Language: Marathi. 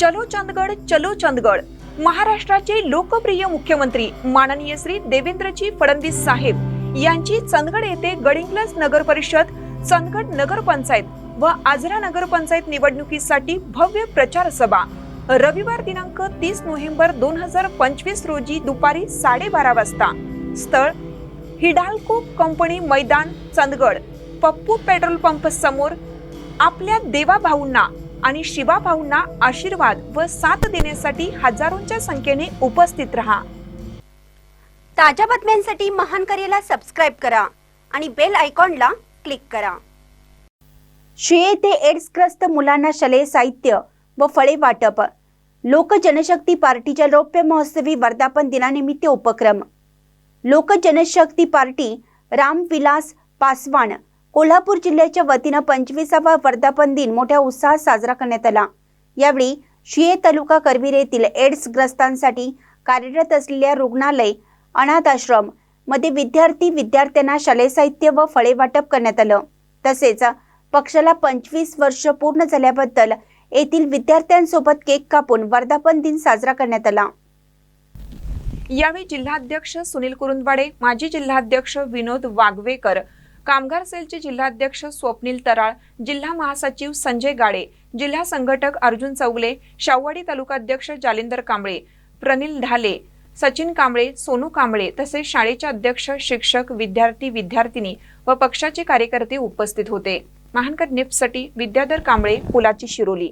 चलो चंदगड चलो चंदगड. महाराष्ट्राचे लोकप्रिय मुख्यमंत्री माननीय श्री देवेंद्रजी फडणवीस साहेब यांची चंदगड येथे गडिंग्लज नगर परिषद चंदगड नगरपंचायत व आजरा नगरपंचायत निवडणुकीसाठी भव्य प्रचार सभा. रविवार दिनांक तीस नोव्हेंबर दोन हजार पंचवीस रोजी दुपारी साडेबारा वाजता. स्थळ हिडाल्को कंपनी मैदान चंदगड. पप्पू पेट्रोल पंप समोर आपल्या देवाभाऊंना आणि शिवा भाऊंना आशीर्वाद व साथ देण्यासाठी हजारोंच्या संख्येने उपस्थित राहा. ताज्या बातम्यांसाठी महान करेला सबस्क्राईब करा आणि बेल आयकॉनला क्लिक करा. श्री येथे एड्सग्रस्त मुलांना शालेय साहित्य व फळे वाटप. लोक जनशक्ती पार्टीच्या रौप्य महोत्सवी वर्धापन दिनानिमित्त उपक्रम. लोक जनशक्ती पार्टी रामविलास पासवान कोल्हापूर जिल्ह्याच्या वतीनं पंचवीसावा वर्धापन दिन मोठ्या उत्साहात साजरा करण्यात आला. यावेळी शिये तालुका करवीर येथील एड्सग्रस्तांसाठी कार्यरत असलेल्या रुग्णालय अनाथ आश्रममध्ये विद्यार्थी विद्यार्थ्यांना शालेय साहित्य व फळे वाटप करण्यात आलं. तसेच पक्षाला पंचवीस वर्ष पूर्ण झाल्याबद्दल येथील विद्यार्थ्यांसोबत केक कापून वर्धापन दिन साजरा करण्यात आला. यावेळी जिल्हाध्यक्ष सुनील कुरुंदवाडे माजी जिल्हाध्यक्ष विनोद वाघवेकर कामगार सेलचे जिल्हाध्यक्ष स्वप्नील तराळ जिल्हा महासचिव संजय गाडे जिल्हा संघटक अर्जुन चौगले शाववाडी तालुकाध्यक्ष जालिंदर कांबळे प्रनिल ढाले सचिन कांबळे सोनू कांबळे तसेच शाळेचे अध्यक्ष शिक्षक विद्यार्थी विद्यार्थिनी व पक्षाचे कार्यकर्ते उपस्थित होते. महानकर निफ्टसाठी विद्याधर कांबळे पुलाची शिरोली.